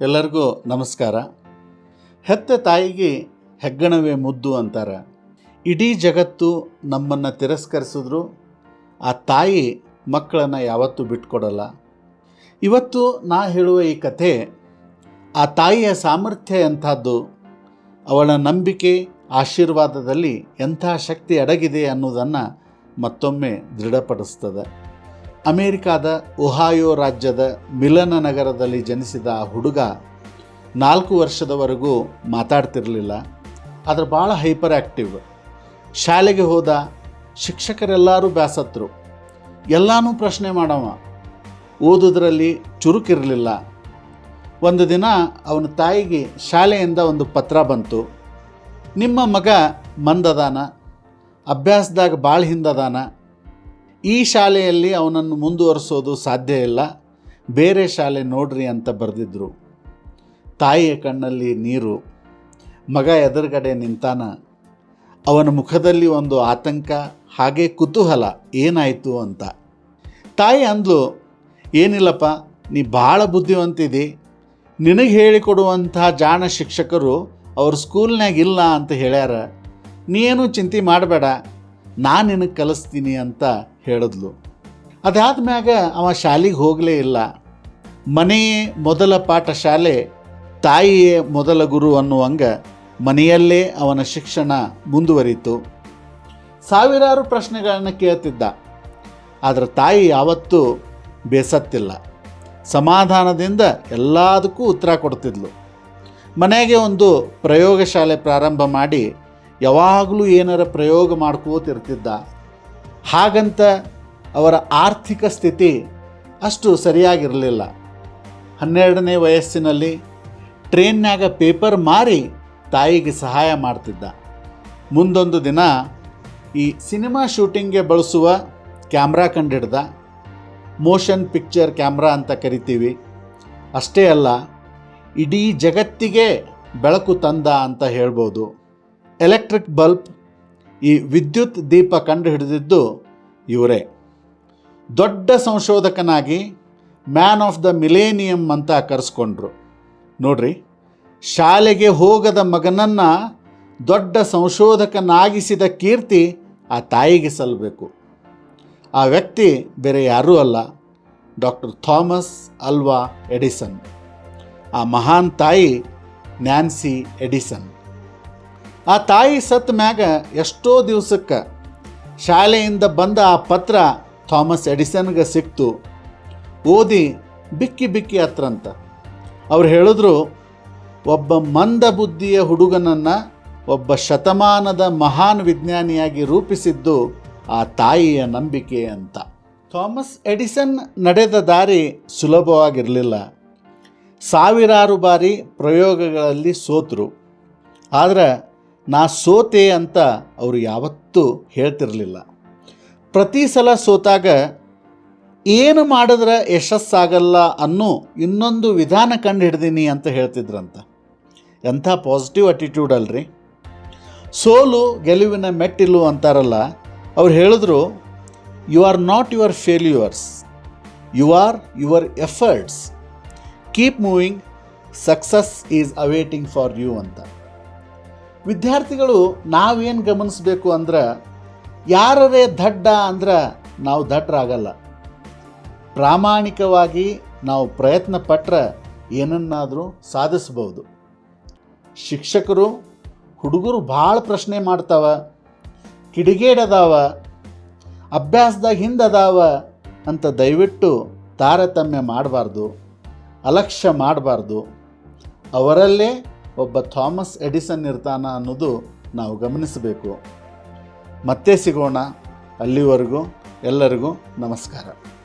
ಎಲ್ಲರಿಗೂ ನಮಸ್ಕಾರ. ಹೆತ್ತ ತಾಯಿಗೆ ಹೆಗ್ಗಣವೇ ಮುದ್ದು ಅಂತಾರೆ. ಇಡೀ ಜಗತ್ತು ನಮ್ಮನ್ನು ತಿರಸ್ಕರಿಸಿದ್ರು. ಆ ತಾಯಿ ಮಕ್ಕಳನ್ನು ಯಾವತ್ತೂ ಬಿಟ್ಕೊಡಲ್ಲ. ಇವತ್ತು ನಾ ಹೇಳುವ ಈ ಕಥೆ, ಆ ತಾಯಿಯ ಸಾಮರ್ಥ್ಯ ಎಂಥದ್ದು, ಅವಳ ನಂಬಿಕೆ, ಆಶೀರ್ವಾದದಲ್ಲಿ ಎಂಥ ಶಕ್ತಿ ಅಡಗಿದೆ ಅನ್ನೋದನ್ನು ಮತ್ತೊಮ್ಮೆ ದೃಢಪಡಿಸ್ತದೆ. ಅಮೇರಿಕಾದ ಒಹಾಯೋ ರಾಜ್ಯದ ಮಿಲನ ನಗರದಲ್ಲಿ ಜನಿಸಿದ ಆ ಹುಡುಗ ನಾಲ್ಕು ವರ್ಷದವರೆಗೂ ಮಾತಾಡ್ತಿರಲಿಲ್ಲ. ಆದರೆ ಭಾಳ ಹೈಪರ್ ಆ್ಯಕ್ಟಿವ್ ಶಾಲೆಗೆ ಹೋದ ಶಿಕ್ಷಕರೆಲ್ಲರೂ ಬ್ಯಾಸತ್ರು. ಎಲ್ಲನೂ ಪ್ರಶ್ನೆ ಮಾಡವ. ಓದೋದ್ರಲ್ಲಿ ಚುರುಕಿರಲಿಲ್ಲ. ಒಂದು ದಿನ ಅವನ ತಾಯಿಗೆ ಶಾಲೆಯಿಂದ ಒಂದು ಪತ್ರ ಬಂತು. ನಿಮ್ಮ ಮಗ ಮಂದದಾನ, ಅಭ್ಯಾಸದಾಗ ಭಾಳ ಹಿಂದದಾನ ಈ ಶಾಲೆಯಲ್ಲಿ ಅವನನ್ನು ಮುಂದುವರಿಸೋದು ಸಾಧ್ಯ ಇಲ್ಲ. ಬೇರೆ ಶಾಲೆ ನೋಡ್ರಿ ಅಂತ ಬರೆದಿದ್ರು. ತಾಯಿಯ ಕಣ್ಣಲ್ಲಿ ನೀರು, ಮಗ ಎದುರುಗಡೆ ನಿಂತಾನ. ಅವನ ಮುಖದಲ್ಲಿ ಒಂದು ಆತಂಕ, ಹಾಗೆ ಕುತೂಹಲ, ಏನಾಯಿತು ಅಂತ. ತಾಯಿ ಅಂದ್ಲು, ಏನಿಲ್ಲಪ್ಪ, ನೀ ಭಾಳ ಬುದ್ಧಿವಂತಿದಿ. ನಿನಗೆ ಹೇಳಿಕೊಡುವಂಥ ಜಾಣ ಶಿಕ್ಷಕರು ಅವ್ರ ಸ್ಕೂಲ್ನಾಗ ಇಲ್ಲ ಅಂತ ಹೇಳ್ಯಾರ. ನೀನು ಚಿಂತೆ ಮಾಡಬೇಡ. ನಾನು ನಿನಗೆ ಕಲಿಸ್ತೀನಿ ಅಂತ ಹೇಳಿದ್ಲು. ಅದಾದ್ಮ್ಯಾಗ ಅವ ಶಾಲೆಗೆ ಹೋಗಲೇ ಇಲ್ಲ. ಮನೆಯೇ ಮೊದಲ ಪಾಠ ಶಾಲೆ ತಾಯಿಯೇ ಮೊದಲ ಗುರು ಅನ್ನುವಂಗ ಮನೆಯಲ್ಲೇ ಅವನ ಶಿಕ್ಷಣ ಮುಂದುವರಿತು. ಸಾವಿರಾರು ಪ್ರಶ್ನೆಗಳನ್ನು ಕೇಳ್ತಿದ್ದ. ಆದರೆ ತಾಯಿ ಯಾವತ್ತೂ ಬೇಸತ್ತಿಲ್ಲ. ಸಮಾಧಾನದಿಂದ ಎಲ್ಲದಕ್ಕೂ ಉತ್ತರ ಕೊಡ್ತಿದ್ಲು. ಮನೆಗೆ ಒಂದು ಪ್ರಯೋಗಶಾಲೆ ಪ್ರಾರಂಭ ಮಾಡಿ ಯಾವಾಗಲೂ ಏನಾರ ಪ್ರಯೋಗ ಮಾಡ್ಕೋತಿರ್ತಿದ್ದ. ಹಾಗಂತ ಅವರ ಆರ್ಥಿಕ ಸ್ಥಿತಿ ಅಷ್ಟು ಸರಿಯಾಗಿರಲಿಲ್ಲ. ಹನ್ನೆರಡನೇ ವಯಸ್ಸಿನಲ್ಲಿ ಟ್ರೈನ್ನಾಗ ಪೇಪರ್ ಮಾರಿ ತಾಯಿಗೆ ಸಹಾಯ ಮಾಡ್ತಿದ್ದ. ಮುಂದೊಂದು ದಿನ ಈ ಸಿನಿಮಾ ಶೂಟಿಂಗ್ಗೆ ಬಳಸುವ ಕ್ಯಾಮ್ರಾ ಕಂಡಿಡ್ದ. ಮೋಷನ್ ಪಿಕ್ಚರ್ ಕ್ಯಾಮ್ರಾ ಅಂತ ಕರಿತೀವಿ. ಅಷ್ಟೇ ಅಲ್ಲ, ಇಡೀ ಜಗತ್ತಿಗೆ ಬೆಳಕು ತಂದ ಅಂತ ಹೇಳ್ಬೋದು. ಎಲೆಕ್ಟ್ರಿಕ್ ಬಲ್ಬ್ ಈ ವಿದ್ಯುತ್ ದೀಪ ಕಂಡುಹಿಡಿದಿದ್ದು ಇವರೇ. ದೊಡ್ಡ ಸಂಶೋಧಕನಾಗಿ ಮ್ಯಾನ್ ಆಫ್ ದ ಮಿಲೇನಿಯಂ ಅಂತ ಕರೆಸ್ಕೊಂಡ್ರು. ನೋಡ್ರಿ, ಶಾಲೆಗೆ ಹೋಗದ ಮಗನನ್ನು ದೊಡ್ಡ ಸಂಶೋಧಕನಾಗಿಸಿದ ಕೀರ್ತಿ ಆ ತಾಯಿಗೆ ಸಲ್ಲಬೇಕು ಆ ವ್ಯಕ್ತಿ ಬೇರೆ ಯಾರೂ ಅಲ್ಲ, ಡಾಕ್ಟರ್ ಥಾಮಸ್ ಅಲ್ವಾ ಎಡಿಸನ್. ಆ ಮಹಾನ್ ತಾಯಿ ನ್ಯಾನ್ಸಿ ಎಡಿಸನ್. ಆ ತಾಯಿ ಸತ್ತ ಮ್ಯಾಗ ಎಷ್ಟೋ ದಿವಸಕ್ಕೆ ಶಾಲೆಯಿಂದ ಬಂದ ಆ ಪತ್ರ ಥಾಮಸ್ ಎಡಿಸನ್ಗೆ ಸಿಕ್ತು. ಓದಿ ಬಿಕ್ಕಿ ಬಿಕ್ಕಿ ಹತ್ರಂತ. ಅವ್ರು ಹೇಳಿದ್ರು, ಒಬ್ಬ ಮಂದ ಬುದ್ಧಿಯ ಹುಡುಗನನ್ನು ಒಬ್ಬ ಶತಮಾನದ ಮಹಾನ್ ವಿಜ್ಞಾನಿಯಾಗಿ ರೂಪಿಸಿದ್ದು ಆ ತಾಯಿಯ ನಂಬಿಕೆ ಅಂತ. ಥಾಮಸ್ ಎಡಿಸನ್ ನಡೆದ ದಾರಿ ಸುಲಭವಾಗಿರಲಿಲ್ಲ. ಸಾವಿರಾರು ಬಾರಿ ಪ್ರಯೋಗಗಳಲ್ಲಿ ಸೋತರು. ಆದರೆ ನಾ ಸೋತೆ ಅಂತ ಅವರು ಯಾವತ್ತೂ ಹೇಳ್ತಿರಲಿಲ್ಲ. ಪ್ರತಿ ಸಲ ಸೋತಾಗ ಏನು ಮಾಡಿದ್ರೆ ಯಶಸ್ಸಾಗಲ್ಲ ಅನ್ನೋ ಇನ್ನೊಂದು ವಿಧಾನ ಕಂಡು ಹಿಡ್ದೀನಿ ಅಂತ ಹೇಳ್ತಿದ್ರಂತ. ಎಂಥ ಪಾಸಿಟಿವ್ ಅಟಿಟ್ಯೂಡ್ ಅಲ್ರಿ? ಸೋಲು ಗೆಲುವಿನ ಮೆಟ್ಟಿಲು ಅಂತಾರಲ್ಲ, ಅವ್ರು ಹೇಳಿದ್ರು you are not your failures you are your efforts keep moving success is awaiting for you ಅಂತ. ವಿದ್ಯಾರ್ಥಿಗಳು ನಾವೇನು ಗಮನಿಸಬೇಕು ಅಂದ್ರೆ ಯಾರರೇ ದಡ್ಡ ಅಂದ್ರೆ ನಾವು ದಡ್ಡರಾಗಲ್ಲ. ಪ್ರಾಮಾಣಿಕವಾಗಿ ನಾವು ಪ್ರಯತ್ನ ಪಟ್ಟರೆ ಏನನ್ನಾದರೂ ಸಾಧಿಸಬಹುದು ಶಿಕ್ಷಕರು, ಹುಡುಗರು ಭಾಳ ಪ್ರಶ್ನೆ ಮಾಡ್ತಾವ. ಕಿಡಿಗೇಡದಾವ. ಅಭ್ಯಾಸದಾಗ ಹಿಂದದಾವ ಅಂತ ದಯವಿಟ್ಟು ತಾರತಮ್ಯ ಮಾಡಬಾರ್ದು, ಅಲಕ್ಷ್ಯ ಮಾಡಬಾರ್ದು. ಅವರಲ್ಲೇ ಒಬ್ಬ ಥಾಮಸ್ ಎಡಿಸನ್ ಇರ್ತಾನ ಅನ್ನೋದು ನಾವು ಗಮನಿಸಬೇಕು. ಮತ್ತೆ ಸಿಗೋಣ. ಅಲ್ಲಿವರೆಗೂ ಎಲ್ಲರಿಗೂ ನಮಸ್ಕಾರ.